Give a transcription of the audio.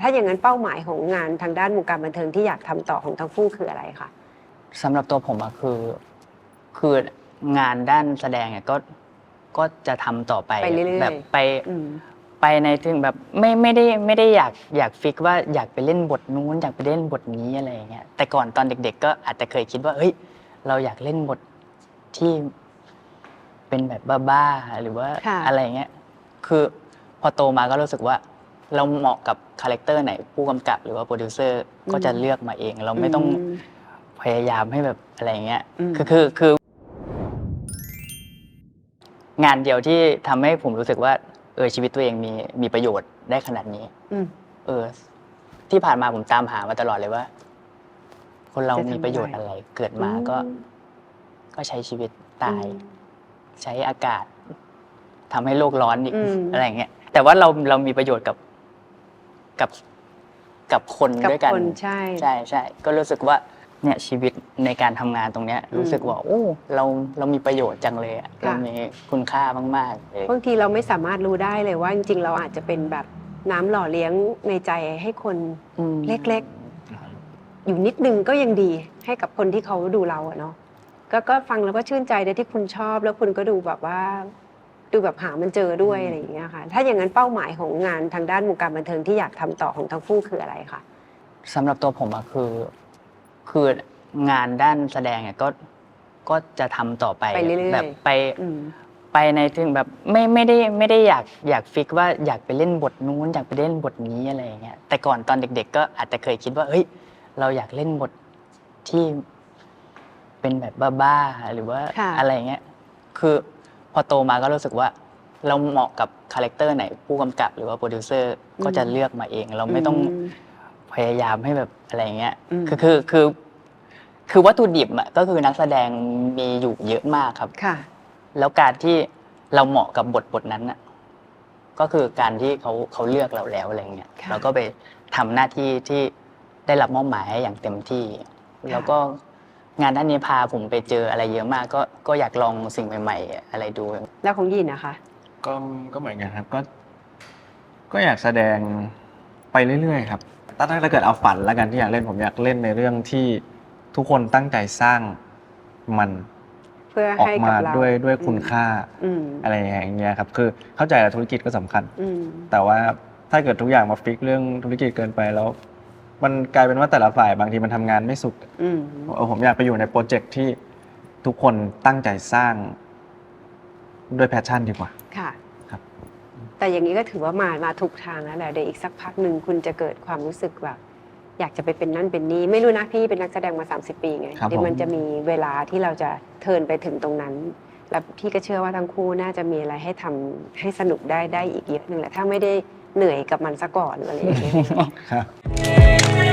ถ้าอย่างนั้นเป้าหมายของงานทางด้านวงการบันเทิงที่อยากทำต่อของทั้งคู่คืออะไรคะสำหรับตัวผมอะคือคืองานด้านแสดงเนี่ยก็ก็จะทำต่อไปไปเรื่อยๆแบบไปอืมไปในถึงแบบไม่ไม่ได้ไม่ได้อยากอยากฟิกว่าอยากไปเล่นบทนู้นอยากไปเล่นบทนี้อะไรอย่างเงี้ยแต่ก่อนตอนเด็ก ๆ ก็อาจจะเคยคิดว่า เฮ้ย เราอยากเล่นบทที่เป็นแบบบ้าๆหรือว่าค่ะอะไรเงี้ย คือพอโตมาก็รู้สึกว่า เราเหมาะกับคาแรคเตอร์ไหนผู้กำกับหรือว่าโปรดิวเซอร์ก็จะเลือกมาเอง เราไม่ต้องมพยายามให้แบบอะไรเงี้ยอืมคือคือคือ งานเดียวที่ทำให้ผมรู้สึกว่า เออชีวิตตัวเองมีมีประโยชน์ได้ขนาดนี้อืมเออ ที่ผ่านมาผมตามหามาตลอดเลยว่า คนเราจะทำมีประโยชน์อะไร เกิดมาก็ ก็ใช้ชีวิตตาย ใช้อากาศทำให้โลกร้อนอีกอืมอะไรอย่างเงี้ยแต่ว่าเราเรามีประโยชน์กับ กับกับคนกับด้วยกันคนใช่ ใช่ใช่ก็รู้สึกว่าเนี่ยชีวิตในการทำงานตรงเนี้ยอืมรู้สึกว่าโอ้เราเรามีประโยชน์จังเลยอะค่ะ เรามีคุณค่ามากๆเลยบางทีเราไม่สามารถรู้ได้เลยว่าจริงๆ เราอาจจะเป็นแบบน้ำหล่อเลี้ยงในใจให้คน อืม เล็ก อยู่นิดนึงก็ยังดีให้กับคนที่เขาดูเราอะเนาะก็ก็ฟังแล้วก็ชื่นใจในที่คุณชอบแล้วคุณก็ดูแบบว่า ดูแบบหามันเจอด้วยอะไรอย่างเงี้ยค่ะ ถ้าอย่างนั้นเป้าหมายของงานทางด้านวงการบันเทิงที่อยากทำต่อของทั้งคู่คืออะไรคะสำหรับตัวผมอะคือ คืองานด้านแสดงเนี่ยก็ก็จะทำต่อไปไปเรื่อยๆแบบไปอืมไปในถึงแบบไม่ไม่ได้ไม่ได้อยากอยากฟิกว่าอยากไปเล่นบทนู้นอยากไปเล่นบทนี้อะไรอย่างเงี้ยแต่ก่อนตอนเด็ก ๆ ก็อาจจะเคยคิดว่า เฮ้ย เราอยากเล่นบทที่เป็นแบบบ้าๆหรือว่าค่ะอะไรเงี้ยคือ พอโตมาก็รู้สึกว่า เราเหมาะกับคาแรคเตอร์ไหนผู้กำกับหรือว่าโปรดิวเซอร์ก็จะเลือกมาเอง เราไม่ต้องมพยายามให้แบบอะไรเงี้ยอืมคือคือคือคือวัตถุดิบอะก็คือนักแสดงมีอยู่เยอะมากครับค่ะ แล้วการที่เราเหมาะกับบทบทนั้นน่ะก็คือการที่เขาเขาเลือกเราแล้วอะไรเงี้ยค่ะเราก็ไปทำหน้าที่ที่ได้รับมอบหมายให้อย่างเต็มที่ะแล้วก็ งานด้านนี้พาผมไปเจออะไรเยอะมาก ก็ก็อยากลองสิ่งใหม่ ๆ อะไรดู แล้วของยินนะคะ ก็ก็เหมือนกันครับก็ ก็อยากแสดงไปเรื่อยๆครับถ้าถ้าเกิดเอาฝันแล้วกันที่อยากเล่นผมอยากเล่นในเรื่องที่ทุกคนตั้งใจสร้างมันเพื่อออกให้กับมาเราด้วยด้วยคุณค่าอืมอะไรอย่างเงี้ยครับ คือเข้าใจแหละธุรกิจก็สำคัญ อืมแต่ว่าถ้าเกิดทุกอย่างมาฟิกเรื่องธุรกิจเกินไปแล้ว มันกลายเป็นว่าแต่ละฝ่ายบางทีมันทำงานไม่สุดอืมเออผมอยากไปอยู่ในโปรเจกต์ที่ทุกคนตั้งใจสร้างด้วยแพชชั่นดีกว่า ค่ะครับ แต่อย่างนี้ก็ถือว่ามามาถูกทางแล้วแหละเดี๋ยวอีกสักพักหนึ่งคุณจะเกิดความรู้สึกแบบ อยากจะไปเป็นนั่นเป็นนี่ไม่รู้นะพี่เป็นนักแสดงมา 30 ปีไงครับเดี๋ยวมันผม จะมีเวลาที่เราจะเทิร์นไปถึงตรงนั้น แล้วพี่ก็เชื่อว่าทั้งคู่น่าจะมีอะไรให้ทำให้สนุกได้ได้อีกเยอะหนึ่งแหละถ้าไม่ได้ เหนื่อยกับมันซะก่อนอะไรอย่างเงี้ย